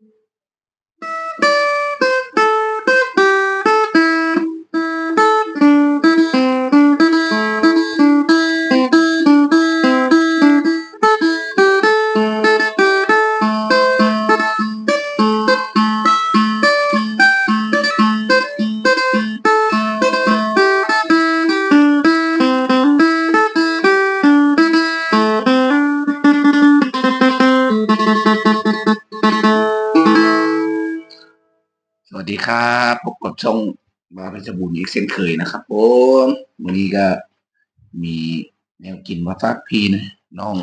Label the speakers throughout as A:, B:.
A: สวั ครับพบกับช่องมาเพชรบูรณ์อีกเช่นเคยนะครับผมวันนี้ก็มีแนวกินมาฝากพี่นะน้อง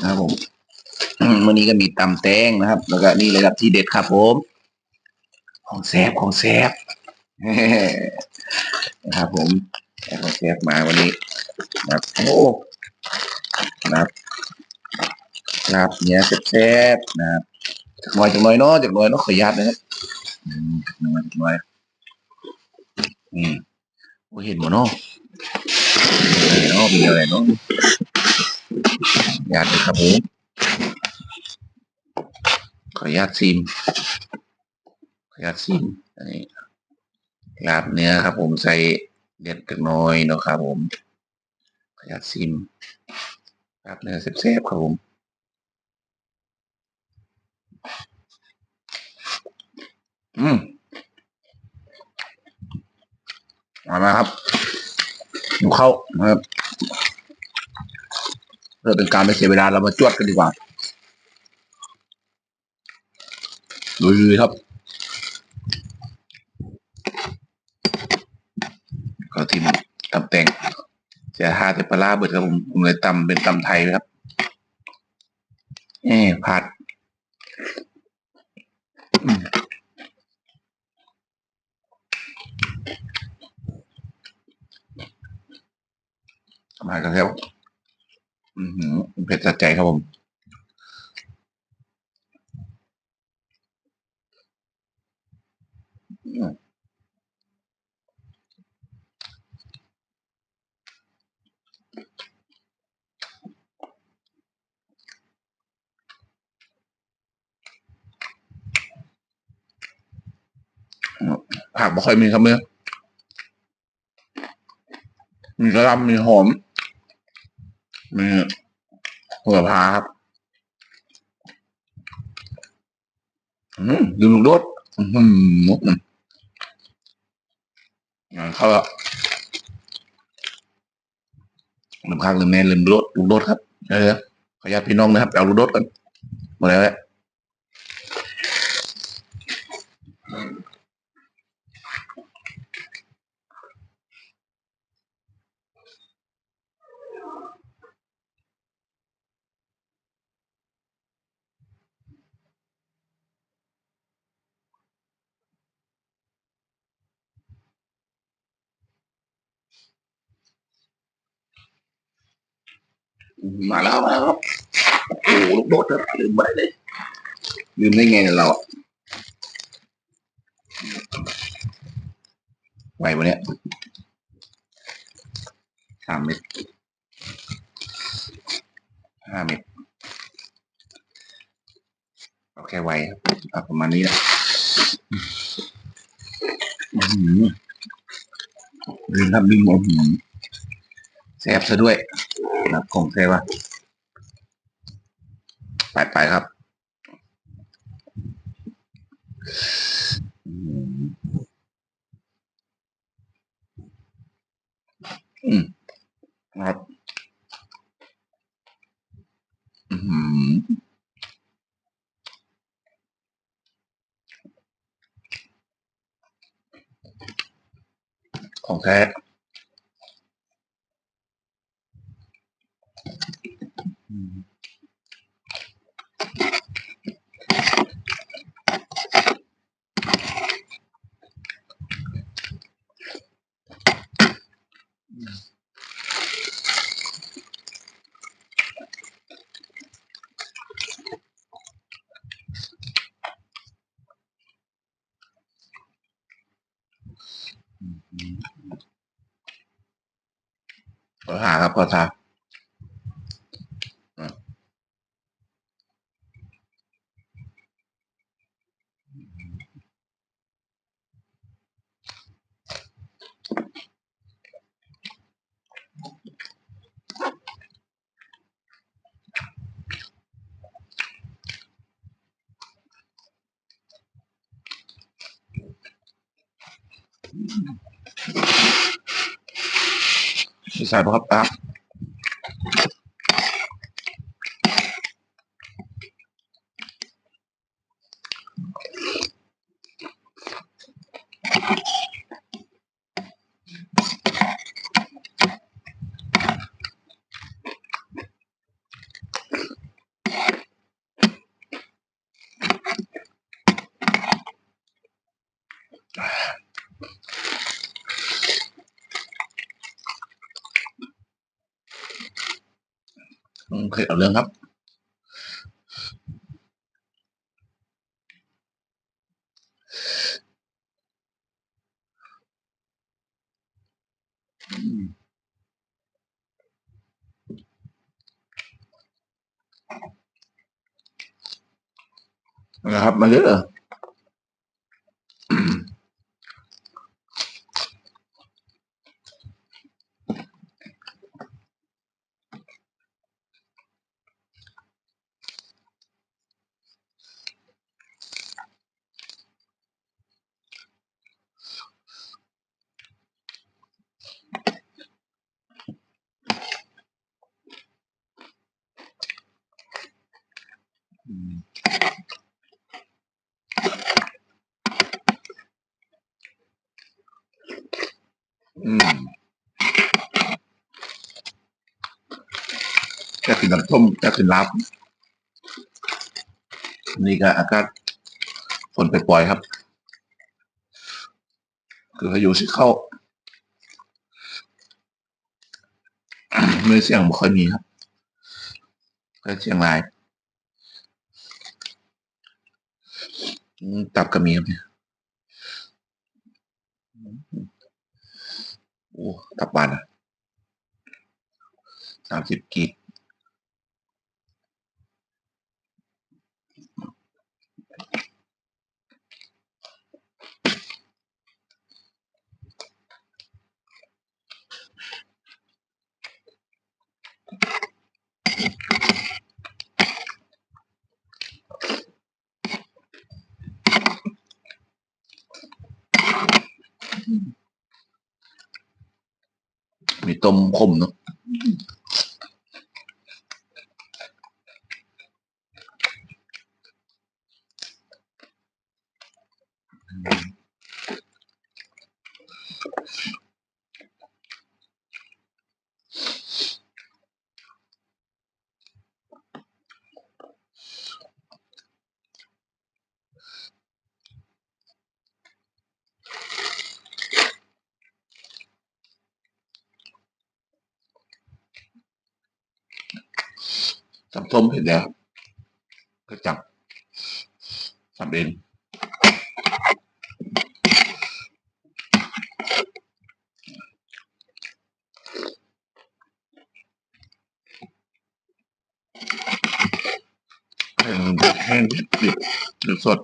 A: นะครับผมวันนี้ก็มีตำแตงนะครับ แล้วก็นี่เลยครับที่เด็ดครับผม ของแซบของแซบนะครับผมของแซบมาวันนี้นะครับโอ้นะครับลาบเนี้ยแซบๆนะครับจากน่อยจากน่อยเนาะจากน่อยเนาะขออนุญาตนะครับ มันหนึ่งวันนี่โอ้เห็นหมดเนาะเนอะไรเนาะมีอะไรเนาะญาติครับผมขออนุญาตซิมขออนุญาตซิมอันนี้ลาบเนื้อครับ ผมใส่เด็ดกันน้อยเนาะครับ ผมขออนุญาตซิมลาบเนื้อแซ่บๆครับผมอืม มามาครับหนูเข้านะครับเพื่อเป็นการไม่เสียเวลาเรามาจวดกันดีกว่าลุยครับก็ทีมตำแต่งเสียหาแต่ปลาเบิดครับผมผมเลยตำเป็นตำไทยนะครับเอ่ผัด มากันแล้วอือหือเผ็ดสะใจครับผม ผักไม่ค่อยมีครับเมื่อมีกระลำมีหอม มีหัวพาครับอืมดูลูกโดดอืมมุกมันเข้าแล้วลำคางลืมแม่ลืมลูกโดดลูกโดดครับ เออขออนุญาตพี่น้องนะครับเอาลูกโดดกันหมดแล้วแหละ มาแล้วมาแล้วโอ้ลูกโดดครับลืมไปเลยลืมได้ไงเนี่ยเราไหวปะเนี่ยสามเม็ดห้าเม็ดเอาแค่ไหวครับเอาประมาณนี้นะอื้อหือลืมครับลืมอื้อหือแซ่บซะด้วย รับของแซ่บว่ะไปไปครับอืมครับอือหือของแท้ ขอหาครับขอทา Et ça drop รับครับอืมเคเอาเรื่องครับนะครับมาเยอะ อืมแค่กินน้ำส้มแค่กินลาบนี่ก็อากาศฝนไปปล่อยครับ คือพายุสิเข้าไมือเสียงบ่ค่อยมีครับแค่เสียงรายอืมตับก็มีครับเนี่ย โอ้ตับบานอะสามสิบกีบ มีต้มขมเนาะ สับส้มเผ็ดแล้ว ก็จับสับเองแห้งแห้งดิบหรือสด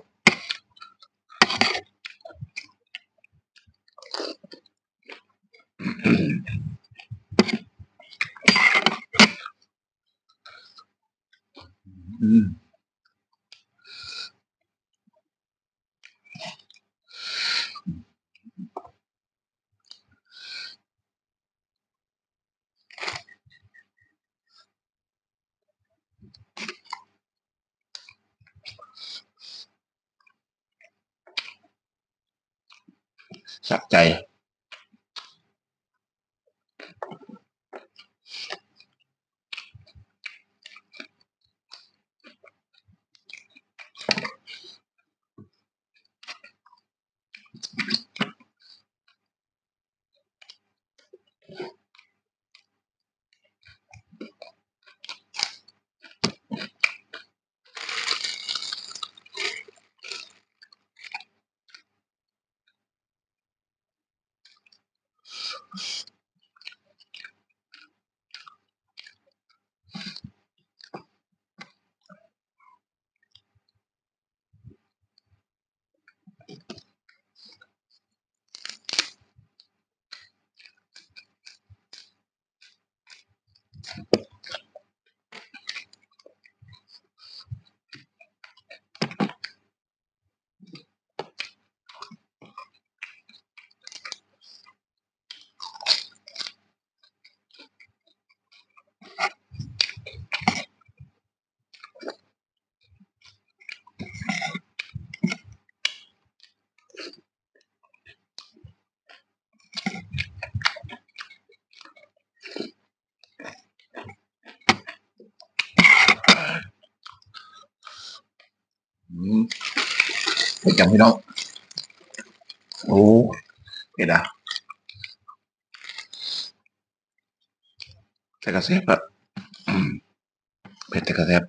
A: สะใจ เผ็ดจังพี่น้องโอ้เผ็ดอะแต่กระเซ็บอะเผ็ดแต่กระเซ็บ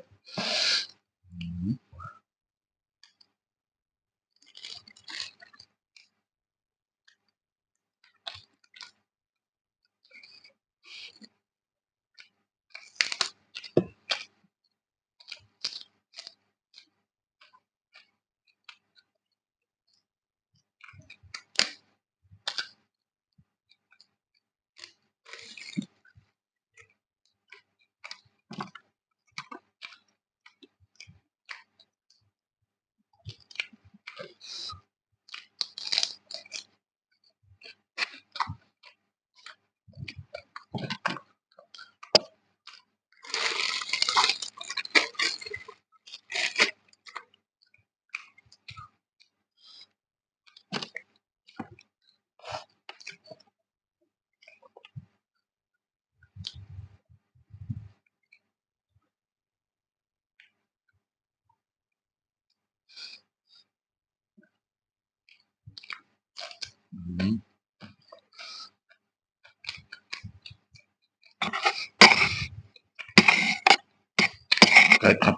A: เผ็ดครับ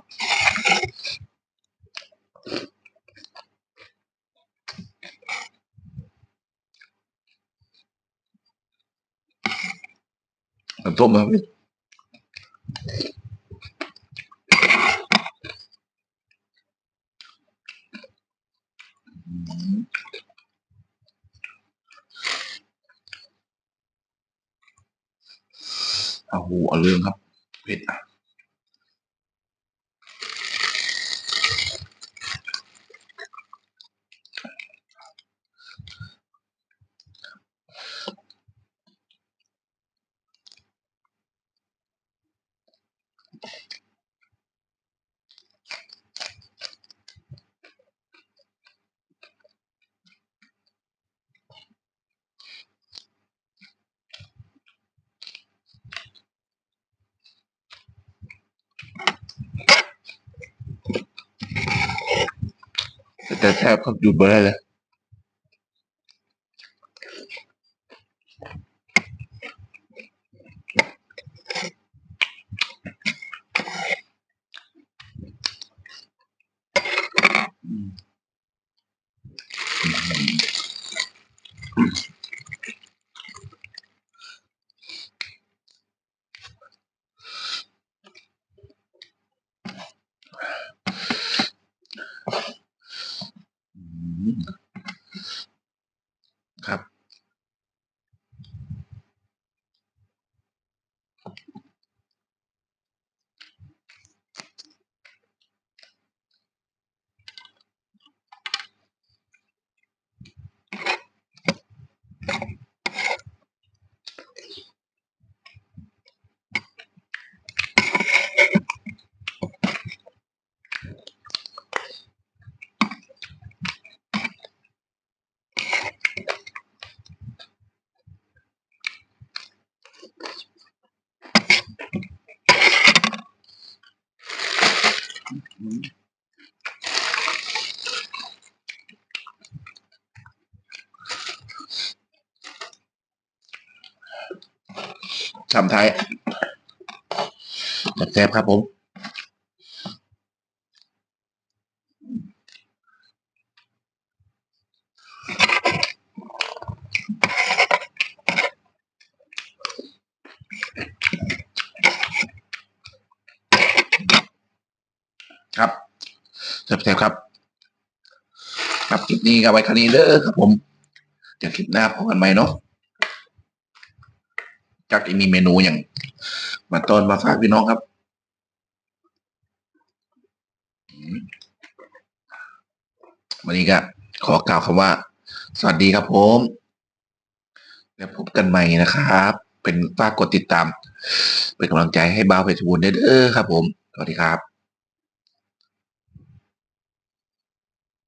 A: น้ำส้มครับเอาหูเอาเรื่องครับเผ็ดอะ แต่แทบค ชำไทยแซ่บครับผมครับแซ่บครับ ครับ คลิปนี้ก็ไว้แค่นี้เด้อครับผม เดี๋ยวคลิปหน้าพบกันใหม่เนาะ จากจะมีเมนูอย่างมาต้อนมาฝากพี่น้องครับวันนี้ก็ขอกล่าวคำว่า สวัสดีครับผม แล้วพบกันใหม่นะครับ เป็นฝากกดติดตาม เป็นกำลังใจให้บ้าวเพชรบูรณ์เด้อครับผม สวัสดีครับ